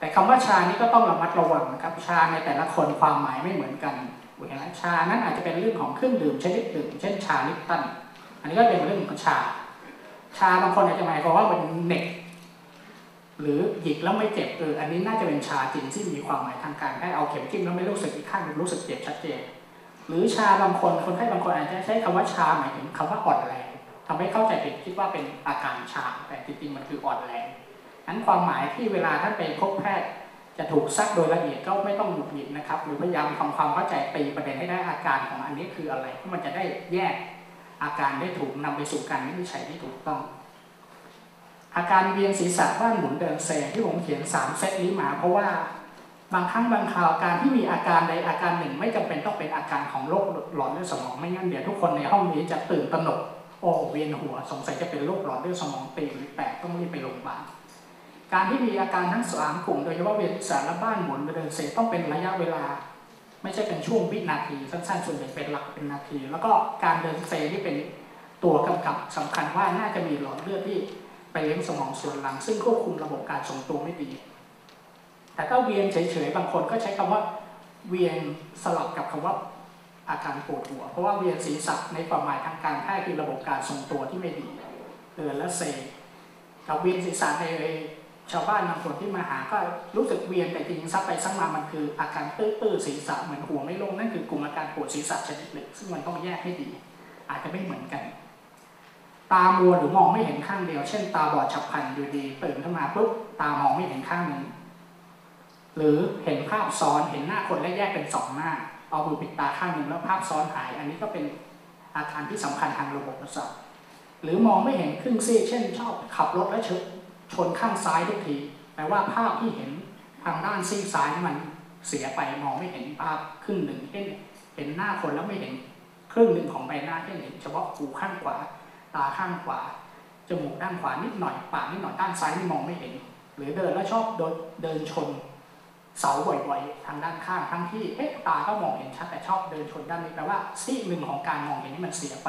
แต่คำว่าชานี่ก็ต้องระมัดระวังนะครับ ชาในแต่ละคนความหมายไม่เหมือนกันเห็นไหมชานั้นอาจจะเป็นเรื่องของเครื่องดื่มชนิดดื่มเช่นชาลิปตัน อันนี้ก็เป็นเรื่องของชา ชาบางคนอาจจะหมายความว่ามันเหน็บหรือหยิกแล้วไม่เจ็บเอออันนี้น่าจะเป็นชาจริงที่มีความหมายทางการแพทย์เอาเข็มจิ้มแล้วไม่รู้สึกอีกข้างหนึ่งรู้สึกเจ็บชัดเจนหรือชาบางคนคนไข้บางคนอาจจะใช้คำว่าชาหมายถึงคำว่าอ่อนแรงทำให้เข้าใจผิดคิดว่าเป็นอาการชาแต่จริงๆมันคืออ่อนแรง นั้นความหมายที่เวลาท่านไปพบแพทย์จะถูกซักโดยละเอียดก็ไม่ต้องหงุดหงิดนะครับ หรือพยายามทำความเข้าใจตีประเด็นให้ได้อาการของอันนี้คืออะไรเพราะมันจะได้แยกอาการได้ถูกนำไปสู่การวินิจฉัยที่ถูกต้อง อาการเวียนศีรษะบ้านหมุนเดินเซที่ผมเขียนสามเซตนี้มา เพราะว่าบางครั้งบางคราวการที่มีอาการใดอาการหนึ่ง ไม่จำเป็นต้องเป็นอาการของโรคหลอดเลือดสมองไม่งั้นเดี๋ยวทุกคนในห้องนี้จะตื่นตระหนกโอ้เวียนหัวสงสัยจะเป็นโรคหลอดเลือดสมองตีบหรือแตกต้องรีบไปโรงพยาบาล การที่มีอาการทั้งสามกลุ่มโดยเฉพาะเวียนศีรษะและบ้านหมุนเดินเซต้องเป็นระยะเวลา ไม่ใช่เป็นช่วงวินาทีสั้นๆส่วนใหญ่เป็นหลักเป็นนาที แล้วก็การเดินเซที่เป็นตัวกำกับสำคัญว่าน่าจะมีหลอดเลือดที่ไปเลี้ยงสมองส่วนหลัง ซึ่งควบคุมระบบการทรงตัวไม่ดี แต่ถ้าเวียนเฉยๆบางคนก็ใช้คำว่าเวียนสลับกับคำว่าอาการปวดหัว เพราะว่าเวียนศีรษะในความหมายทางการแพทย์คือระบบการทรงตัวที่ไม่ดีเดินและเซกับเวียนศีรษะใน ชาวบ้านบางคนที่มาหาก็รู้สึกเวียนแต่จริงๆซักไปซักมามันคืออาการตื้อๆศีรษะเหมือนหัวไม่ลงนั่นคือกลุ่มอาการปวดศีรษะชนิดหนึ่งซึ่งมันต้องแยกให้ดี อาจจะไม่เหมือนกัน ตามัวหรือมองไม่เห็นข้างเดียว เช่น ตาบอดฉับพลันอยู่ดีตื่นขึ้นมาปุ๊บตามองไม่เห็นข้างหนึ่งหรือเห็นภาพซ้อนเห็นหน้าคนและแยกเป็นสองหน้า เอามือปิดตาข้างหนึ่งแล้วภาพซ้อนหาย อันนี้ก็เป็นอาการที่สำคัญทางระบบประสาทหรือมองไม่เห็นครึ่งซีกเช่น ชอบขับรถแล้วชน ชนข้างซ้ายทุกทีแปลว่าภาพที่เห็นทางด้านซีกซ้ายมันเสียไปมองไม่เห็นภาพครึ่งหนึ่งเช่นเห็นหน้าคนแล้วไม่เห็นครึ่งหนึ่งของใบหน้าเช่นเห็นเฉพาะหูข้างขวา ตาข้างขวาจมูกด้านขวานิดหน่อยปากนิดหน่อยด้านซ้ายนี่มองไม่เห็น หรือเดินแล้วชอบเดินชนเสาบ่อยๆ ทางด้านข้างทั้งที่เอ๊ะตาก็มองเห็นชัดแต่ชอบเดินชนด้านนี้แปลว่าซีกหนึ่งของการมองเห็นนี่มันเสียไป